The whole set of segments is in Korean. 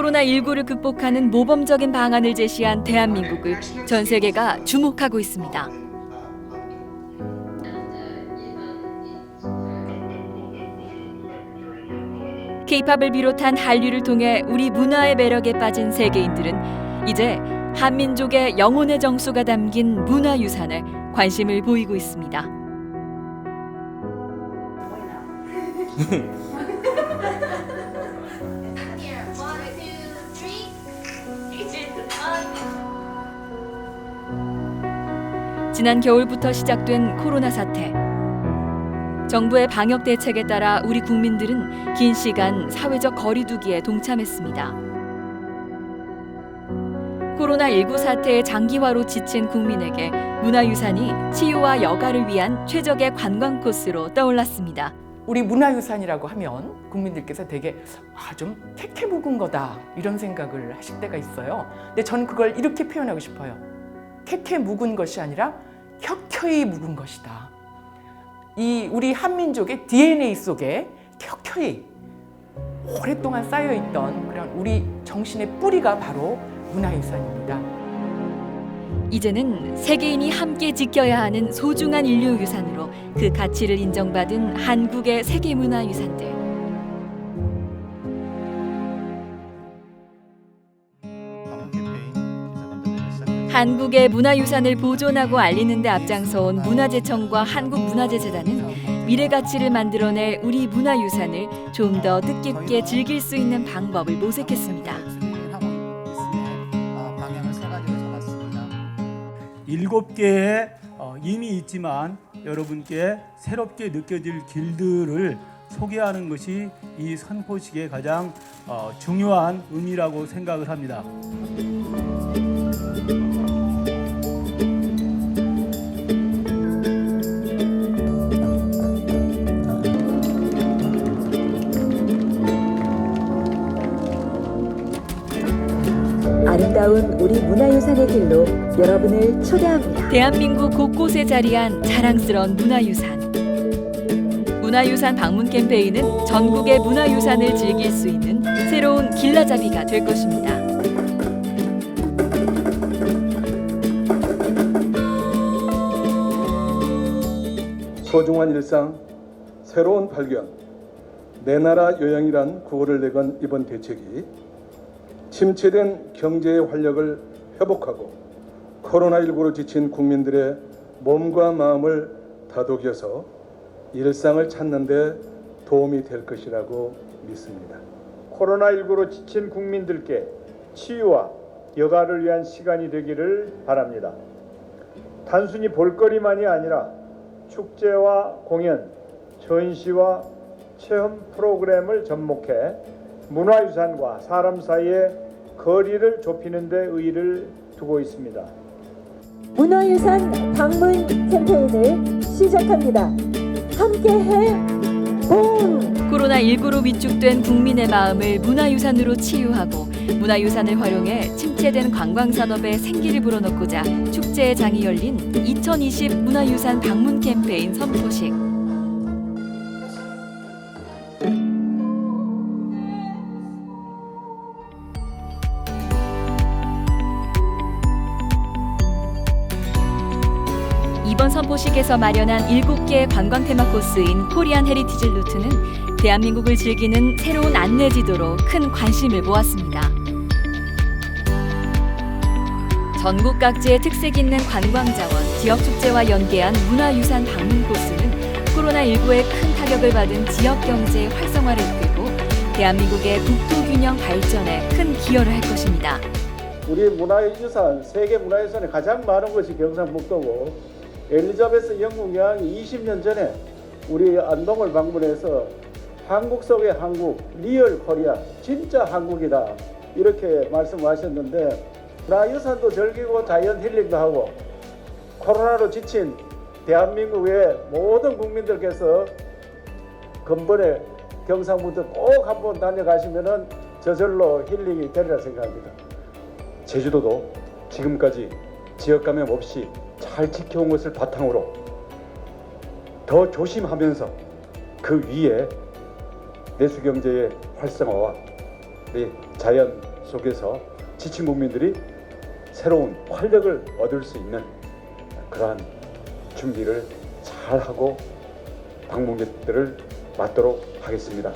코로나19를 극복하는 모범적인 방안을 제시한 대한민국을 전 세계가 주목하고 있습니다. 케이팝을 비롯한 한류를 통해 우리 문화의 매력에 빠진 세계인들은 이제 한민족의 영혼의 정수가 담긴 문화유산에 관심을 보이고 있습니다. 지난 겨울부터 시작된 코로나 사태. 정부의 방역 대책에 따라 우리 국민들은 긴 시간 사회적 거리두기에 동참했습니다. 코로나19 사태의 장기화로 지친 국민에게 문화유산이 치유와 여가를 위한 최적의 관광 코스로 떠올랐습니다. 우리 문화유산이라고 하면 국민들께서 되게 아, 좀 캐캐 묵은 거다 이런 생각을 하실 때가 있어요. 근데 저는 그걸 이렇게 표현하고 싶어요. 캐캐 묵은 것이 아니라 켜켜이 묵은 것이다. 이 우리 한민족의 DNA 속에 켜켜이 오랫동안 쌓여 있던 그런 우리 정신의 뿌리가 바로 문화유산입니다. 이제는 세계인이 함께 지켜야 하는 소중한 인류 유산으로 그 가치를 인정받은 한국의 세계 문화 유산들. 한국의 문화유산을 보존하고 알리는 데 앞장서온 문화재청과 한국문화재재단은 미래 가치를 만들어낼 우리 문화유산을 좀 더 뜻깊게 즐길 수 있는 방법을 모색했습니다. 일곱 개의 어, 이미 있지만 여러분께 새롭게 느껴질 길들을 소개하는 것이 이 선포식의 가장 어, 중요한 의미라고 생각을 합니다. 우리 문화유산의 길로 여러분을 초대합니다. 대한민국 곳곳에 자리한 자랑스러운 문화유산. 문화유산 방문 캠페인은 전국의 문화유산을 즐길 수 있는 새로운 길라잡이가 될 것입니다. 소중한 일상, 새로운 발견, 내 나라 요양이란 구호를 내건 이번 대책이 침체된 경제의 활력을 회복하고 코로나19로 지친 국민들의 몸과 마음을 다독여서 일상을 찾는 데 도움이 될 것이라고 믿습니다. 코로나19로 지친 국민들께 치유와 여가를 위한 시간이 되기를 바랍니다. 단순히 볼거리만이 아니라 축제와 공연, 전시와 체험 프로그램을 접목해 문화유산과 사람 사이의 거리를 좁히는 데 의의를 두고 있습니다. 문화유산 방문 캠페인을 시작합니다. 함께해 봄! 코로나19로 위축된 국민의 마음을 문화유산으로 치유하고 문화유산을 활용해 침체된 관광산업에 생기를 불어넣고자 축제의 장이 열린 2020 문화유산 방문 캠페인 선포식. 이번 선포식에서 마련한 7개의 관광 테마 코스인 코리안 헤리티지 루트는 대한민국을 즐기는 새로운 안내 지도로 큰 관심을 모았습니다. 전국 각지의 특색 있는 관광 자원, 지역 축제와 연계한 문화유산 방문 코스는 코로나19의 큰 타격을 받은 지역 경제의 활성화를 이끌고 대한민국의 국토 균형 발전에 큰 기여를 할 것입니다. 우리 문화유산, 세계 문화유산의 가장 많은 것이 경상북도고 엘리자베스 영국 여왕이 20년 전에 우리 안동을 방문해서 한국 속의 한국, 리얼 코리아, 진짜 한국이다 이렇게 말씀하셨는데 문화유산도 즐기고 자연 힐링도 하고 코로나로 지친 대한민국의 모든 국민들께서 근본에 경상북도 꼭 한번 다녀가시면은 저절로 힐링이 되리라 생각합니다. 제주도도 지금까지 지역 감염 없이 잘 지켜온 것을 바탕으로 더 조심하면서 그 위에 내수 경제의 활성화와 우리 자연 속에서 지친 국민들이 새로운 활력을 얻을 수 있는 그러한 준비를 잘 하고 방문객들을 맞도록 하겠습니다.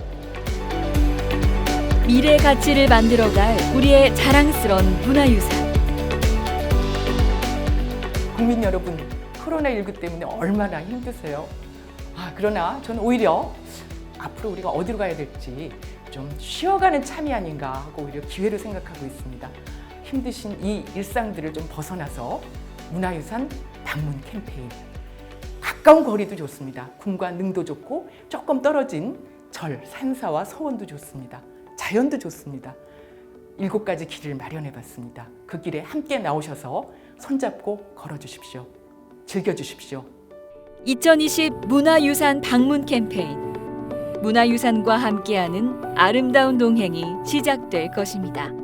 미래 가치를 만들어갈 우리의 자랑스런 문화유산. 국민 여러분, 코로나19 때문에 얼마나 힘드세요? 아, 그러나 저는 오히려 앞으로 우리가 어디로 가야 될지 좀 쉬어가는 참이 아닌가 하고 오히려 기회로 생각하고 있습니다. 힘드신 이 일상들을 좀 벗어나서 문화유산 방문 캠페인. 가까운 거리도 좋습니다. 군과 능도 좋고 조금 떨어진 절, 산사와 서원도 좋습니다. 자연도 좋습니다. 일곱 가지 길을 마련해 봤습니다. 그 길에 함께 나오셔서 손잡고 걸어 주십시오. 즐겨 주십시오. 2020 문화유산 방문 캠페인. 문화유산과 함께하는 아름다운 동행이 시작될 것입니다.